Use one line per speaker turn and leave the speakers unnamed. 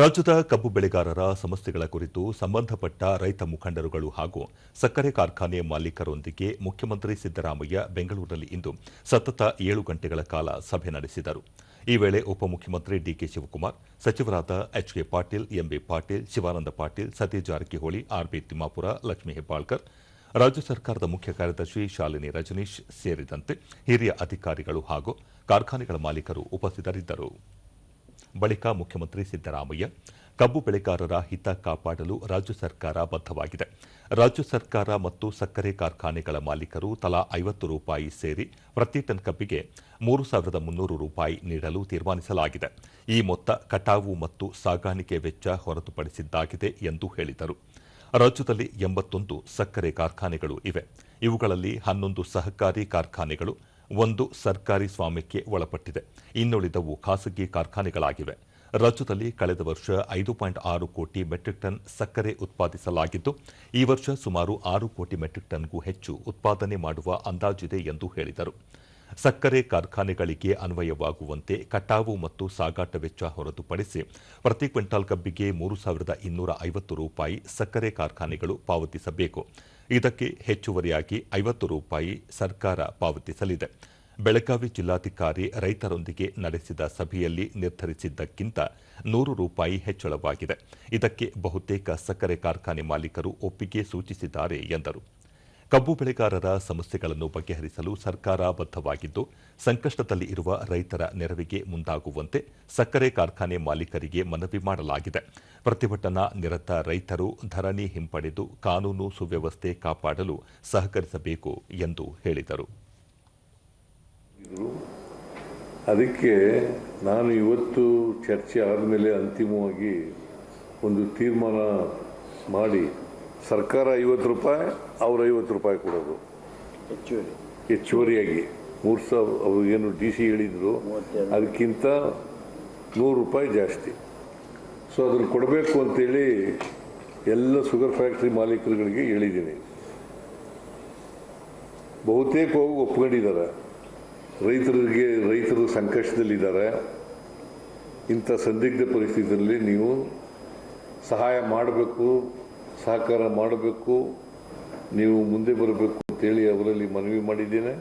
ರಾಜ್ಯದ ಕಬ್ಬು ಬೆಳೆಗಾರರ ಸಮಸ್ಯೆಗಳ ಕುರಿತು ಸಂಬಂಧಪಟ್ಟ ರೈತ ಮುಖಂಡರುಗಳು ಹಾಗೂ ಸಕ್ಕರೆ ಕಾರ್ಖಾನೆ ಮಾಲೀಕರೊಂದಿಗೆ ಮುಖ್ಯಮಂತ್ರಿ ಸಿದ್ದರಾಮಯ್ಯ ಬೆಂಗಳೂರಿನಲ್ಲಿ ಇಂದು ಸತತ ಏಳು ಗಂಟೆಗಳ ಕಾಲ ಸಭೆ ನಡೆಸಿದರು. ಈ ವೇಳೆ ಉಪಮುಖ್ಯಮಂತ್ರಿ ಡಿಕೆ ಶಿವಕುಮಾರ್, ಸಚಿವರಾದ HK Patil, MB Patil, Shivananda Patil, Satish Jarkiholi, RB Timmapura, Lakshmi Hebbalkar, ರಾಜ್ಯ ಸರ್ಕಾರದ ಮುಖ್ಯ ಕಾರ್ಯದರ್ಶಿ ಶಾಲಿನಿ ರಜನೀಶ್ ಸೇರಿದಂತೆ ಹಿರಿಯ ಅಧಿಕಾರಿಗಳು ಹಾಗೂ ಕಾರ್ಖಾನೆಗಳ ಮಾಲೀಕರು ಉಪಸ್ಥಿತರಿದ್ದರು. ಬಳಿಕ ಮುಖ್ಯಮಂತ್ರಿ ಸಿದ್ದರಾಮಯ್ಯ, ಕಬ್ಬು ಬೆಳೆಗಾರರ ಹಿತ ಕಾಪಾಡಲು ರಾಜ್ಯ ಸರ್ಕಾರ ಬದ್ಧವಾಗಿದೆ. ರಾಜ್ಯ ಸರ್ಕಾರ ಮತ್ತು ಸಕ್ಕರೆ ಕಾರ್ಖಾನೆಗಳ ಮಾಲೀಕರು ತಲಾ ಐವತ್ತು ರೂಪಾಯಿ ಸೇರಿ ಪ್ರತಿ ಟನ್ ಕಬ್ಬಿಗೆ ಮೂರು ಸಾವಿರದ ಮುನ್ನೂರು ರೂಪಾಯಿ ನೀಡಲು ತೀರ್ಮಾನಿಸಲಾಗಿದೆ. ಈ ಮೊತ್ತ ಕಟಾವು ಮತ್ತು ಸಾಗಾಣಿಕೆ ವೆಚ್ಚ ಹೊರತುಪಡಿಸಿದ್ದಾಗಿದೆ ಎಂದು ಹೇಳಿದರು. ರಾಜ್ಯದಲ್ಲಿ ಎಂಬತ್ತೊಂದು ಸಕ್ಕರೆ ಕಾರ್ಖಾನೆಗಳು ಇವೆ. ಇವುಗಳಲ್ಲಿ ಹನ್ನೊಂದು ಸಹಕಾರಿ ಕಾರ್ಖಾನೆಗಳು ಒಂದು ಸರ್ಕಾರಿ ಸ್ವಾಮ್ಯಕ್ಕೆ ಒಳಪಟ್ಟಿದೆ. ಇನ್ನುಳಿದವು ಖಾಸಗಿ ಕಾರ್ಖಾನೆಗಳಾಗಿವೆ. ರಾಜ್ಯದಲ್ಲಿ ಕಳೆದ ವರ್ಷ ಐದು ಪಾಯಿಂಟ್ ಆರು ಕೋಟಿ ಮೆಟ್ರಿಕ್ ಟನ್ ಸಕ್ಕರೆ ಉತ್ಪಾದಿಸಲಾಗಿದ್ದು, ಈ ವರ್ಷ ಸುಮಾರು ಆರು ಕೋಟಿ ಮೆಟ್ರಿಕ್ ಟನ್ಗೂ ಹೆಚ್ಚು ಉತ್ಪಾದನೆ ಮಾಡುವ ಅಂದಾಜಿದೆ ಎಂದು ಹೇಳಿದರು. ಸಕ್ಕರೆ ಕಾರ್ಖಾನೆಗಳಿಗೆ ಅನ್ವಯವಾಗುವಂತೆ ಕಟಾವು ಮತ್ತು ಸಾಗಾಟ ವೆಚ್ಚ ಹೊರತುಪಡಿಸಿ ಪ್ರತಿ ಕ್ವಿಂಟಾಲ್ ಕಬ್ಬಿಗೆ ಮೂರು ಸಾವಿರದ ಇನ್ನೂರ ಐವತ್ತು ರೂಪಾಯಿ ಸಕ್ಕರೆ ಕಾರ್ಖಾನೆಗಳು ಪಾವತಿಸಬೇಕು. ಇದಕ್ಕೆ ಹೆಚ್ಚುವರಿಯಾಗಿ ಐವತ್ತು ರೂಪಾಯಿ ಸರ್ಕಾರ ಪಾವತಿಸಲಿದೆ. ಬೆಳಗಾವಿ ಜಿಲ್ಲಾಧಿಕಾರಿ ರೈತರೊಂದಿಗೆ ನಡೆಸಿದ ಸಭೆಯಲ್ಲಿ ನಿರ್ಧರಿಸಿದ್ದಕ್ಕಿಂತ ನೂರು ರೂಪಾಯಿ ಹೆಚ್ಚಳವಾಗಿದೆ. ಇದಕ್ಕೆ ಬಹುತೇಕ ಸಕ್ಕರೆ ಕಾರ್ಖಾನೆ ಮಾಲೀಕರು ಒಪ್ಪಿಗೆ ಸೂಚಿಸಿದ್ದಾರೆ ಎಂದರು. ಕಬ್ಬು ಬೆಳೆಗಾರರ ಸಮಸ್ಯೆಗಳನ್ನು ಬಗೆಹರಿಸಲು ಸರ್ಕಾರ ಬದ್ದವಾಗಿದ್ದು ಸಂಕಷ್ಟದಲ್ಲಿ ಇರುವ ರೈತರ ನೆರವಿಗೆ ಮುಂದಾಗುವಂತೆ ಸಕ್ಕರೆ ಕಾರ್ಖಾನೆ ಮಾಲೀಕರಿಗೆ ಮನವಿ ಮಾಡಲಾಗಿದೆ. ಪ್ರತಿಭಟನಾ ನಿರತ ರೈತರು ಧರಣಿ ಹಿಂಪಡೆದು ಕಾನೂನು ಸುವ್ಯವಸ್ಥೆ ಕಾಪಾಡಲು ಸಹಕರಿಸಬೇಕು ಎಂದು ಹೇಳಿದರು.
ಅದಕ್ಕೆ ನಾನು ಇವತ್ತು ಚರ್ಚೆ ಆದಮೇಲೆ ಅಂತಿಮವಾಗಿ ಒಂದು ತೀರ್ಮಾನ ಮಾಡಿ ಸರ್ಕಾರ ಐವತ್ತು ರೂಪಾಯಿ ಅವ್ರು ಐವತ್ತು ರೂಪಾಯಿ ಕೊಡೋದು.
ಹೆಚ್ಚುವರಿ.
ಹೆಚ್ಚುವರಿಯಾಗಿ. ಮೂರು ಸಾವಿರ ಅವರು ಏನು ಡಿ ಸಿ ಹೇಳಿದರು ಅದಕ್ಕಿಂತ ನೂರು ರೂಪಾಯಿ ಜಾಸ್ತಿ. ಸೊ ಅದನ್ನು ಕೊಡಬೇಕು ಅಂತೇಳಿ ಎಲ್ಲ ಶುಗರ್ ಫ್ಯಾಕ್ಟ್ರಿ ಮಾಲೀಕರುಗಳಿಗೆ ಹೇಳಿದ್ದೀನಿ. ಬಹುತೇಕ ಹೋಗಿ ಒಪ್ಕೊಂಡಿದ್ದಾರೆ. ರೈತರಿಗೆ ರೈತರು ಸಂಕಷ್ಟದಲ್ಲಿದ್ದಾರೆ. ಇಂಥ ಸಂದಿಗ್ಧ ಪರಿಸ್ಥಿತಿಯಲ್ಲಿ ನೀವು ಸಹಾಯ ಮಾಡಬೇಕು. ಸಹಕಾರ ಮಾಡಬೇಕು ನೀವು ಮುಂದೆ ಬರಬೇಕು ಅಂತೇಳಿ ಅವರಲ್ಲಿ ಮನವಿ ಮಾಡಿದ್ದೇನೆ.